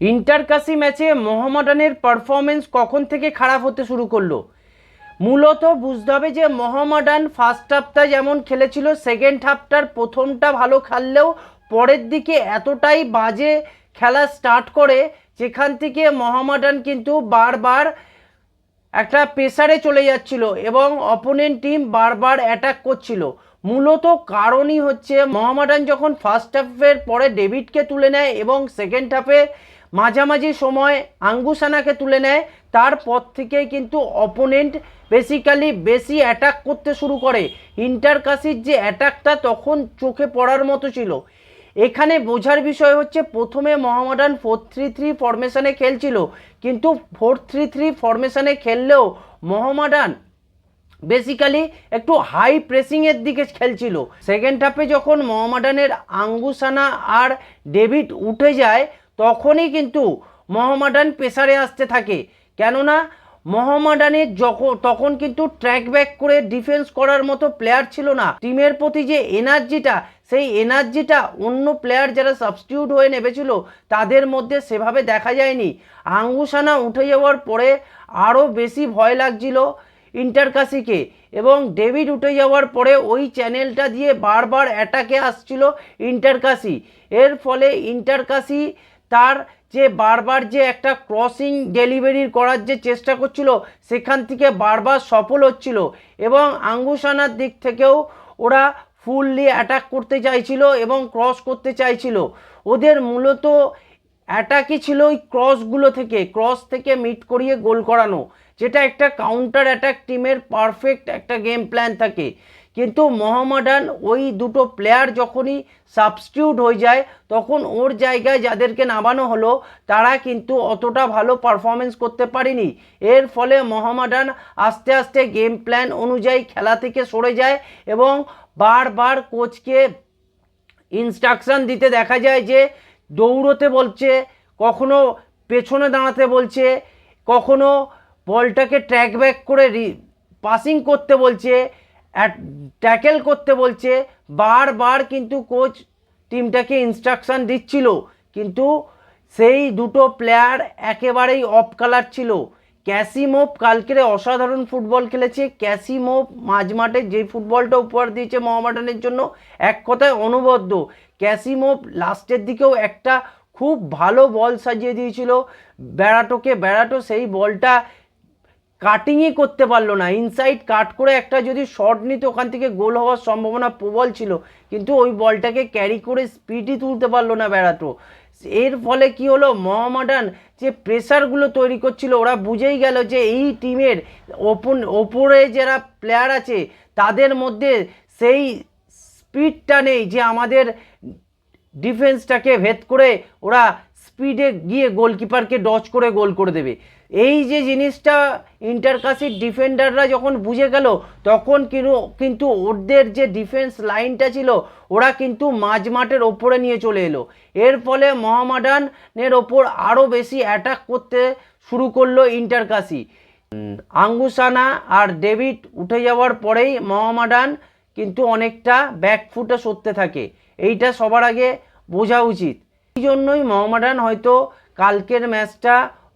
ইন্টারকাসি ম্যাচে মোহামডানের পারফরমেন্স কখন থেকে খারাপ হতে শুরু করল? মূলত বুঝতে হবে যে মোহামডান ফার্স্ট হাফটা যেমন খেলেছিল সেকেন্ড হাফটার প্রথমটা ভালো খেললেও পরের দিকে এতটাই বাজে খেলা স্টার্ট করে, যেখান থেকে মোহামডান কিন্তু বারবার একটা প্রেসারে চলে যাচ্ছিল এবং অপোনেন্ট টিম বারবার অ্যাটাক করছিল। মূলত কারণই হচ্ছে মোহামডান যখন ফার্স্ট হাফের পরে ডেভিডকে তুলে নেয় এবং সেকেন্ড হাফে মাঝামাঝি সময় আঙ্গুসানাকে তুলে নেয়। তারপর থেকেই কিন্তু অপোনেন্ট বেসিক্যালি বেশি অ্যাটাক করতে শুরু করে। ইন্টারকাসির যে অ্যাটাকটা তখন চোখে পড়ার মতো ছিল। এখানে বোঝার বিষয় হচ্ছে প্রথমে মোহামডান ফোর থ্রি থ্রি ফরমেশানে খেলছিল। কিন্তু ফোর থ্রি থ্রি ফরমেশানে খেললেও মোহামডান বেসিক্যালি একটু হাই প্রেসিংয়ের দিকে খেলছিল। সেকেন্ড হাফে যখন মোহামডানের আঙ্গুসানা আর ডেভিড উঠে যায় তখনই কিন্তু মোহামডান প্রেসারে আসতে থাকে। কেননা মোহামডানের যখন তখন কিন্তু ট্র্যাক ব্যাক করে ডিফেন্স করার মতো প্লেয়ার ছিল না। টিমের প্রতি যে এনার্জিটা সেই এনার্জিটা অন্য প্লেয়ার যারা সাবস্টিটিউট হয়ে নেমেছিল, তাদের মধ্যে সেভাবে দেখা যায়নি। আঙ্গুসানা উঠে যাওয়ার পরে আরও বেশি ভয় লাগছিল ইন্টারকাসিকে এবং ডেভিড উঠে যাওয়ার পরে ওই চ্যানেলটা দিয়ে বারবার অ্যাটাকে আসছিল ইন্টারকাসি এর ফলে ইন্টারকাসি তার যে বারবার যে একটা ক্রসিং ডেলিভারি করার যে চেষ্টা করছিল, সেখান থেকে বারবার সফল হচ্ছিল এবং আঙ্গুসানার দিক থেকেও ওরা ফুললি অ্যাটাক করতে চাইছিল এবং ক্রস করতে চাইছিল। ওদের মূলত অ্যাটাকই ছিল ওই ক্রসগুলো থেকে, ক্রস থেকে মিট করিয়ে গোল করানো। যেটা একটা কাউন্টার অ্যাটাক টিমের পারফেক্ট একটা গেম প্ল্যান থাকে। কিন্তু মোহামডান ওই দুটো প্লেয়ার যখনই সাবস্টিটিউট হয়ে যায়, তখন ওর জায়গায় যাদেরকে নামানো হলো, তারা কিন্তু অতটা ভালো পারফরমেন্স করতে পারেনি। এর ফলে মোহামডান আস্তে আস্তে গেম প্ল্যান অনুযায়ী খেলা থেকে সরে যায় এবং বারবার কোচকে ইনস্ট্রাকশান দিতে দেখা যায় যে, দৌড়তে বলছে, কখনো পেছনে দাঁড়াতে বলছে, কখনো বলটাকে ট্র্যাক ব্যাক করে পাসিং করতে বলছে ট্যাকেল করতে বলছে, বারবার কিন্তু কোচ টিমটাকে ইনস্ট্রাকশান দিচ্ছিল, কিন্তু সেই দুটো প্লেয়ার একেবারেই অফ কালার ছিল। ক্যাসিমোভ কালকেরে অসাধারণ ফুটবল খেলেছে, ক্যাসিমোভ মাঝমাঠে যে ফুটবলটা উপহার দিয়েছে মোহামেডানের জন্য, এক কথায় অনবদ্য। ক্যাসিমোভ লাস্টের দিকেও একটা খুব ভালো বল সাজিয়ে দিয়েছিল বেড়াটোকে বেড়াটো সেই বলটা কাটিংই করতে পারল না। ইনসাইড কাট করে একটা যদি শট নিত ওখান থেকে গোল হওয়ার সম্ভাবনা প্রবল ছিল, কিন্তু ওই বলটাকে ক্যারি করে স্পিডই তুলতে পারল না বেড়াটো এর ফলে কি হলো? মোহামডান যে প্রেশারগুলো তৈরি করছিল, ওরা বুঝেই গেল যে এই টিমের ওপন ওপরে যারা প্লেয়ার আছে, তাদের মধ্যে সেই স্পিডটা নেই যে আমাদের ডিফেন্সটাকে ভেদ করে ওরা স্পিডে গিয়ে গোলকিপারকে ডচ করে গোল করে দেবে। এই যে জিনিসটা ইন্টারকাসির ডিফেন্ডাররা যখন বুঝে গেল, তখন কিন্তু ওদের যে ডিফেন্স লাইনটা ছিল, ওরা কিন্তু মাঝমাঠের ওপরে নিয়ে চলে এলো। এর ফলে মোহামডানের ওপর আরও বেশি অ্যাটাক করতে শুরু করল ইন্টারকাসি আঙ্গুসানা আর ডেভিড উঠে যাওয়ার পরেই মোহামডান কিন্তু অনেকটা ব্যাকফুটে সরতে থাকে। এইটা সবার আগে বোঝা উচিত। এই জন্যই মোহামডান হয়তো কালকের ম্যাচটা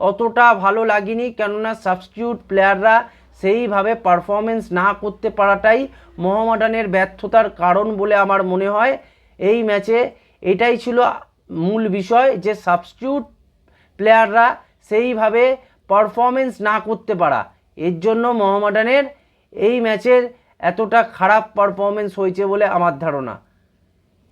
অতটা ভালো লাগেনি, কেননা সাবস্টিটিউট প্লেয়াররা সেইভাবে পারফরমেন্স না করতে পারাটাই মোহামডানের ব্যর্থতার কারণ বলে আমার মনে হয়। এই ম্যাচে এটাই ছিল মূল বিষয় যে সাবস্টিটিউট প্লেয়াররা সেইভাবে পারফরমেন্স না করতে পারা। এর জন্য মোহামডানের এই ম্যাচের এতটা খারাপ পারফরমেন্স হয়েছে বলে আমার ধারণা।